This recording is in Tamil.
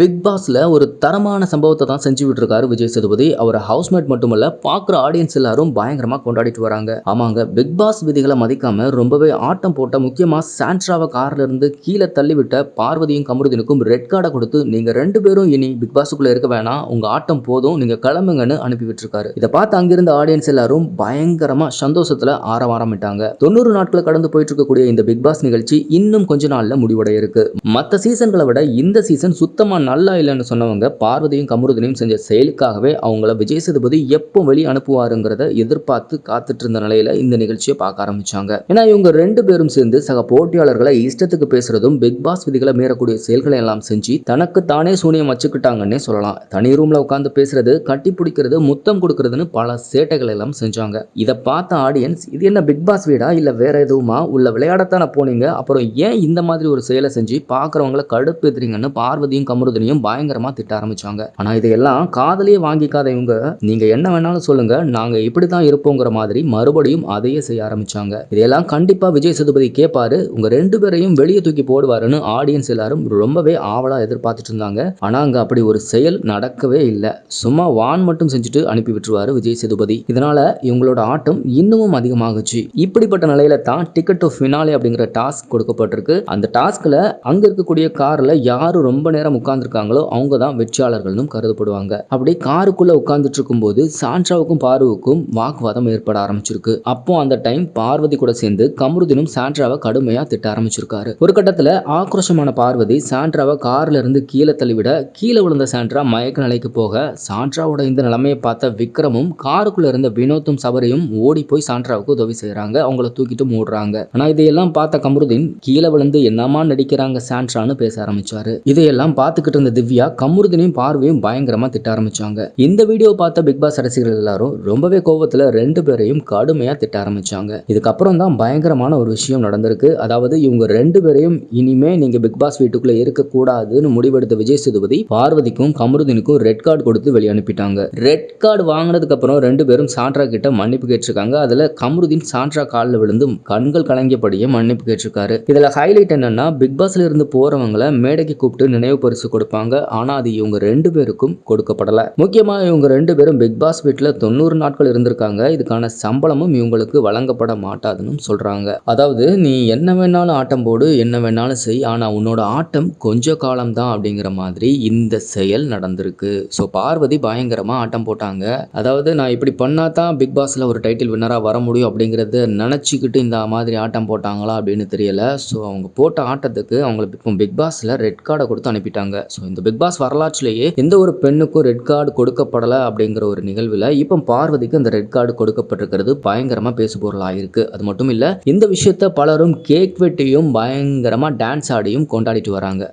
பிக் பாஸில் ஒரு தரமான சம்பவத்தை தான் செஞ்சு விட்டுருக்காரு விஜய் சேதுபதி. அவர் ஹவுஸ்மேட் மட்டுமல்ல பார்க்குற ஆடியன்ஸ் எல்லாரும் பயங்கரமாக கொண்டாடிட்டு வராங்க. ஆமாங்க பிக் பாஸ் விதிகளை மதிக்காம ரொம்பவே ஆட்டம் போட்ட முக்கியமாக சாண்ட்ராவை கார்ல இருந்து கீழே தள்ளிவிட்ட பார்வதியும் கமருதினுக்கும் ரெட் கார்டை கொடுத்து நீங்கள் ரெண்டு பேரும் இனி பிக் பாஸுக்குள்ளே இருக்க வேணாம். உங்கள் ஆட்டம் போதும். நீங்கள் கிளம்புங்கன்னு அனுப்பி விட்டுருக்காரு. இதை பார்த்து அங்கிருந்த ஆடியன்ஸ் எல்லாரும் பயங்கரமாக சந்தோஷத்தில் ஆரவாரமிட்டாங்க தொண்ணூறு நாட்களை கடந்து போயிட்டு இருக்கக்கூடிய இந்த பிக் பாஸ் நிகழ்ச்சி இன்னும் கொஞ்ச நாளில் முடிவடைய இருக்கு மற்ற சீசன்களை விட இந்த சீசன் சுத்தமாக நல்லா இல்லைன்னு சொன்னவங்க பார்வதியும் கமருதனையும் செஞ்ச செயலுக்காகவே அவங்கள விஜய் சேதுபதி எப்போ வெளியே அனுப்புவாருங்கிறத எதிர்பார்த்து காத்துட்டு இருந்த நிலையில இந்த நிகழ்ச்சியை பார்க்க ஆரம்பிச்சாங்க. ஏன்னா இவங்க ரெண்டு பேரும் சேர்ந்து சக போட்டியாளர்களை இஷ்டத்துக்கு பேசுறதும் பிக் பாஸ் விதிகளை மீறக்கூடிய செயல்களை எல்லாம் செஞ்சு தனக்கு தானே சூனியம் வச்சுக்கிட்டாங்கன்னே சொல்லலாம். தனி ரூம்ல உட்காந்து பேசுறது கட்டி பிடிக்கிறது முத்தம் கொடுக்கறதுன்னு பல சேட்டைகள் எல்லாம் செஞ்சாங்க. இதை பார்த்த ஆடியன்ஸ் இது என்ன பிக் பாஸ் வீடா? இல்ல வேற எதுவுமா? உள்ள விளையாடத்தானே போனீங்க? அப்புறம் ஏன் இந்த மாதிரி ஒரு செயலை செஞ்சு பார்க்குறவங்கள கடுப்பேத்துறீங்கன்னு பார்வதியும் கமருதனையும் பயங்கரமா திட்ட ஆரம்பிச்சாங்க. ஆனா இதையெல்லாம் காதலியே வாங்கிக்காத இவங்க நீங்க என்ன வேணாலும் சொல்லுங்க நாங்க இப்படிதான் இருப்போங்கிற மாதிரி மறுபடியும் அதையே செய்ய ஆரம்பிச்சாங்க. இதையெல்லாம் கண்டிப்பா விஜய் சேதுபதி கேட்பாரு உங்க ரெண்டு பேரையும் வெளியே தூக்கி போடுவாருன்னு ஆடியன்ஸ் எல்லாரும் ரொம்பவே ஆவலா எதிர்பார்த்துட்டு இருந்தாங்க. ஆனா அங்க அப்படி ஒரு செயல் நடக்கவே இல்லை. சும்மா வான் மட்டும் செஞ்சுட்டு அனுப்பி விட்டுருவாரு விஜய் சேதுபதி. இதனால இவங்களோட ஆட்டம் இன்னமும் அதிகமாகுச்சு. இப்படிப்பட்ட நிலையில தான் டிக்கெட் டு ஃபினாலே அப்படிங்கிற டாஸ்க் கொடுக்கப்பட்டிருக்கு. அந்த டாஸ்க்ல அங்க இருக்கக்கூடிய கார்ல யாரு ரொம்ப நேரம் உட்கார்ந்துருக்காங்களோ அவங்க தான் வெற்றியாளர்கள்னு கருதப்படுவாங்க. அப்படி காருக்குள்ள உட்கார்ந்துட்டு இருக்கும்போது சாண்ட்ராவுக்கும் பார்வுக்கும் வாக்குவாதம் ஏற்பட ஆரம்பிச்சிருக்கு. அப்போ அந்த டைம் பார்வதி கூட சேர்ந்து கமருதினும் சாண்ட்ராவை கடுமையா திட்ட ஆரம்பிச்சிருக்காரு. ஒரு கட்டத்துல ஆக்ரோஷமான பார்வதி சாண்ட்ராவை கார்ல இருந்து கீழே தள்ளிவிட கீழே விழுந்த சாண்ட்ரா மயக்க நிலைக்கு போக சாண்ட்ராவோட இந்த நிலைமையை பார்த்த விக்ரமும் காருக்குள்ள இருந்த வினோத்தும் சபரியும் ஓடி போய் சாண்ட்ராவுக்கு உதவி செய்யறாங்க அவங்கள தூக்கிட்டு மூடுறாங்க. ஆனா இதையெல்லாம் பார்த்த கமருதீன் கீழே விழுந்து என்னமா நடிக்கிறாங்க சாண்ட்ரான்னு பேச ஆரம்பிச்சாரு. இதையெல்லாம் பார்த்துக்கிட்டு இருந்த திவ்யா கமருதனையும் பார்வையும் பயங்கரமா திட்ட ஆரம்பிச்சாங்க. இந்த வீடியோ பார்த்த பிக் பாஸ் ரசிகர்கள் எல்லாரும் ரொம்பவே கோவத்துல ரெண்டு பேரையும் கடுமையா திட்ட ஆரம்பிச்சாங்க. இதுக்கப்புறம் தான் பயங்கரமான ஒரு விஷயம் நடந்திருக்கு. அதாவது இவங்க ரெண்டு பேரையும் இனிமே நீங்க பிக் பாஸ் வீட்டுக்குள்ள இருக்க கூடாதுன்னு முடிவெடுத்த விஜய் சேதுபதி பார்வதிக்கும் கமருதீனுக்கும் ரெட் கார்டு கொடுத்து வெளியனுப்பிட்டாங்க. ரெட் கார்டு வாங்கினதுக்கு அப்புறம் ரெண்டு பேரும் சாண்ட்ரா கிட்ட மன்னிப்பு கேட்டிருக்காங்க. அதுல கமருதீன் சாண்ட்ரா காலில் விழுந்து கண்கள் கலங்கியபடியே மன்னிப்பு கேட்டிருக்காரு. இதுல ஹைலைட் என்னன்னா பிக் பாஸ்ல இருந்து போறவங்கள மேடைக்கு கூப்பிட்டு நினைவு பரிசு கொடுப்பாங்க. ஆனால் அது இவங்க ரெண்டு பேருக்கும் கொடுக்கப்படலை. முக்கியமாக இவங்க ரெண்டு பேரும் பிக் பாஸ் வீட்டில் தொண்ணூறு நாட்கள் இருந்திருக்காங்க. இதுக்கான சம்பளமும் இவங்களுக்கு வழங்கப்பட மாட்டாதுன்னு சொல்கிறாங்க அதாவது நீ என்ன வேணாலும் ஆட்டம் போடு என்ன வேணாலும் செய் ஆனால் உன்னோட ஆட்டம் கொஞ்ச காலம் தான் அப்படிங்கிற மாதிரி இந்த செயல் நடந்திருக்கு. ஸோ பார்வதி பயங்கரமாக ஆட்டம் போட்டாங்க. அதாவது நான் இப்படி பண்ணால் தான் பிக் பாஸில் ஒரு டைட்டில் வின்னராக வர முடியும் அப்படிங்கறத நினச்சிக்கிட்டு இந்த மாதிரி ஆட்டம் போட்டாங்களா அப்படின்னு தெரியல. ஸோ அவங்க போட்ட ஆட்டத்துக்கு அவங்களுக்கு இப்போ பிக் பாஸில் ரெட் கார்டை கொடுத்து அனுப்பிட்டாங்க. ஸோ இந்த பிக் பாஸ் வரலாற்றிலேயே எந்த ஒரு பெண்ணுக்கும் ரெட் கார்டு கொடுக்கப்படலை அப்படிங்கிற ஒரு நிகழ்வில் இப்போ பார்வதிக்கு அந்த ரெட் கார்டு கொடுக்கப்பட்டிருக்கிறது பயங்கரமாக பேசுபொருளாக இருக்கு. அது மட்டும் இல்லை இந்த விஷயத்த பலரும் கேக் வெட்டியும் பயங்கரமாக டான்ஸ் ஆடியும் கொண்டாடிட்டு வராங்க.